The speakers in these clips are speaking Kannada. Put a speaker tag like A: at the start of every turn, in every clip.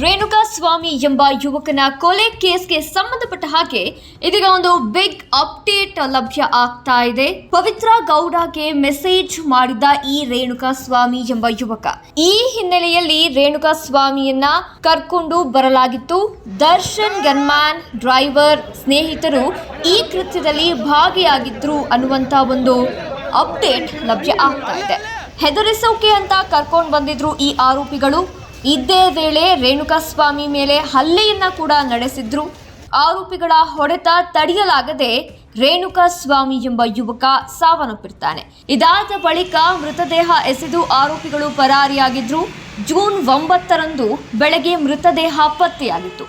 A: ರೇಣುಕಾ ಸ್ವಾಮಿ ಎಂಬ ಯುವಕನ ಕೊಲೆ ಕೇಸ್ಗೆ ಸಂಬಂಧಪಟ್ಟ ಹಾಗೆ ಇದೀಗ ಒಂದು ಬಿಗ್ ಅಪ್ಡೇಟ್ ಲಭ್ಯ ಆಗ್ತಾ ಇದೆ. ಪವಿತ್ರ ಗೌಡಗೆ ಮೆಸೇಜ್ ಮಾಡಿದ ಈ ರೇಣುಕಾ ಸ್ವಾಮಿ ಎಂಬ ಯುವಕ. ಈ ಹಿನ್ನೆಲೆಯಲ್ಲಿ ರೇಣುಕಾ ಸ್ವಾಮಿಯನ್ನ ಕರ್ಕೊಂಡು ಬರಲಾಗಿತ್ತು. ದರ್ಶನ್ ಗನ್ಮ್ಯಾನ್ ಡ್ರೈವರ್ ಸ್ನೇಹಿತರು ಈ ಕೃತ್ಯದಲ್ಲಿ ಭಾಗಿಯಾಗಿದ್ರು ಅನ್ನುವಂತ ಒಂದು ಅಪ್ಡೇಟ್ ಲಭ್ಯ ಆಗ್ತಾ ಇದೆ. ಹೆದರಿಸೋಕೆ ಅಂತ ಕರ್ಕೊಂಡು ಬಂದಿದ್ರು ಈ ಆರೋಪಿಗಳು. ಇದ್ದೇ ವೇಳೆ ರೇಣುಕಾಸ್ವಾಮಿ ಮೇಲೆ ಹಲ್ಲೆಯನ್ನ ಕೂಡ ನಡೆಸಿದ್ರು. ಆರೋಪಿಗಳ ಹೊಡೆತ ತಡೆಯಲಾಗದೆ ರೇಣುಕಾಸ್ವಾಮಿ ಎಂಬ ಯುವಕ ಸಾವನ್ನಪ್ಪಿರ್ತಾನೆ. ಇದಾದ ಬಳಿಕ ಮೃತದೇಹ ಎಸೆದು ಆರೋಪಿಗಳು ಪರಾರಿಯಾಗಿದ್ರು. ಜೂನ್ ಒಂಬತ್ತರಂದು ಬೆಳಗ್ಗೆ ಮೃತದೇಹ ಪತ್ತೆಯಾಗಿತ್ತು.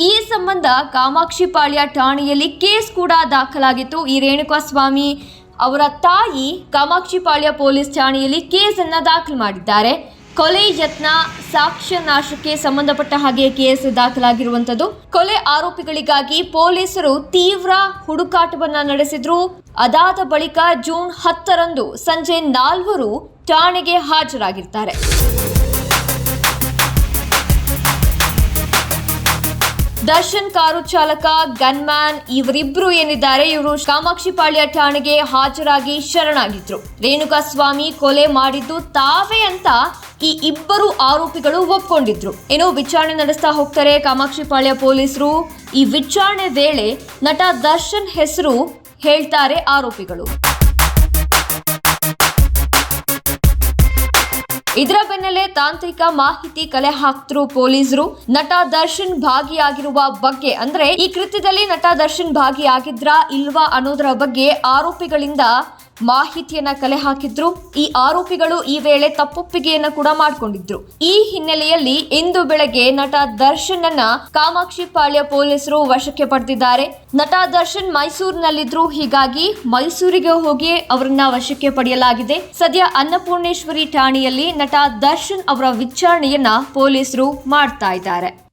A: ಈ ಸಂಬಂಧ ಕಾಮಾಕ್ಷಿಪಾಳ್ಯ ಠಾಣೆಯಲ್ಲಿ ಕೇಸ್ ಕೂಡ ದಾಖಲಾಗಿತ್ತು. ಈ ರೇಣುಕಾಸ್ವಾಮಿ ಅವರ ತಾಯಿ ಕಾಮಾಕ್ಷಿಪಾಳ್ಯ ಪೊಲೀಸ್ ಠಾಣೆಯಲ್ಲಿ ಕೇಸನ್ನು ದಾಖಲು ಮಾಡಿದ್ದಾರೆ. ಕೊಲೆ ಯತ್ನ, ಸಾಕ್ಷ್ಯ ನಾಶಕ್ಕೆ ಸಂಬಂಧಪಟ್ಟ ಹಾಗೆ ಕೇಸ್ ದಾಖಲಾಗಿರುವಂತದ್ದು ಕೊಲೆ ಆರೋಪಿಗಳಿಗಾಗಿ ಪೊಲೀಸರು ತೀವ್ರ ಹುಡುಕಾಟವನ್ನ ನಡೆಸಿದ್ರು. ಅದಾದ ಬಳಿಕ ಜೂನ್ ಹತ್ತರಂದು ಸಂಜೆ ನಾಲ್ವರು ಠಾಣೆಗೆ ಹಾಜರಾಗಿರ್ತಾರೆ. ದರ್ಶನ್ ಕಾರು ಚಾಲಕ, ಗನ್ಮ್ಯಾನ್ ಇವರಿಬ್ರು ಏನಿದ್ದಾರೆ? ಇವರು ಕಾಮಾಕ್ಷಿಪಾಳ್ಯ ಠಾಣೆಗೆ ಹಾಜರಾಗಿ ಶರಣಾಗಿದ್ರು. ರೇಣುಕಾ ಸ್ವಾಮಿ ಕೊಲೆ ಮಾಡಿದ್ದು ತಾವೇ ಅಂತ ಈ ಇಬ್ಬರು ಆರೋಪಿಗಳು ಒಪ್ಕೊಂಡಿದ್ರು. ಏನೋ ವಿಚಾರಣೆ ನಡೆಸ್ತಾ ಹೋಗ್ತಾರೆ ಕಾಮಾಕ್ಷಿಪಾಳ್ಯ ಪೊಲೀಸರು. ಈ ವಿಚಾರಣೆ ವೇಳೆ ನಟ ದರ್ಶನ್ ಹೆಸರು ಹೇಳ್ತಾರೆ ಆರೋಪಿಗಳು. ಇದರ ಬೆನ್ನಲ್ಲೇ ತಾಂತ್ರಿಕ ಮಾಹಿತಿ ಕಲೆ ಹಾಕ್ತಿರು ಪೊಲೀಸರು. ನಟ ದರ್ಶನ್ ಭಾಗಿಯಾಗಿರುವ ಬಗ್ಗೆ ಅಂದ್ರೆ ಈ ಕೃತ್ಯದಲ್ಲಿ ನಟ ದರ್ಶನ್ ಭಾಗಿಯಾಗಿದ್ರಾ ಇಲ್ವಾ ಅನ್ನೋದರ ಬಗ್ಗೆ ಆರೋಪಿಗಳಿಂದ ಮಾಹಿತಿಯನ್ನ ಕಲೆ ಹಾಕಿದ್ರು. ಈ ಆರೋಪಿಗಳು ಈ ವೇಳೆ ತಪ್ಪೊಪ್ಪಿಗೆಯನ್ನ ಕೂಡ ಮಾಡಿಕೊಂಡಿದ್ರು. ಈ ಹಿನ್ನೆಲೆಯಲ್ಲಿ ಇಂದು ಬೆಳಗ್ಗೆ ನಟ ದರ್ಶನ್ ಅನ್ನ ಕಾಮಾಕ್ಷಿ ಪಾಳ್ಯ ಪೊಲೀಸರು ವಶಕ್ಕೆ ಪಡೆದಿದ್ದಾರೆ. ನಟ ದರ್ಶನ್ ಮೈಸೂರಿನಲ್ಲಿದ್ರು. ಹೀಗಾಗಿ ಮೈಸೂರಿಗೆ ಹೋಗಿ ಅವರನ್ನ ವಶಕ್ಕೆ ಪಡೆಯಲಾಗಿದೆ. ಸದ್ಯ ಅನ್ನಪೂರ್ಣೇಶ್ವರಿ ಠಾಣೆಯಲ್ಲಿ ನಟ ದರ್ಶನ್ ಅವರ ವಿಚಾರಣೆಯನ್ನ ಪೊಲೀಸರು ಮಾಡ್ತಾ ಇದ್ದಾರೆ.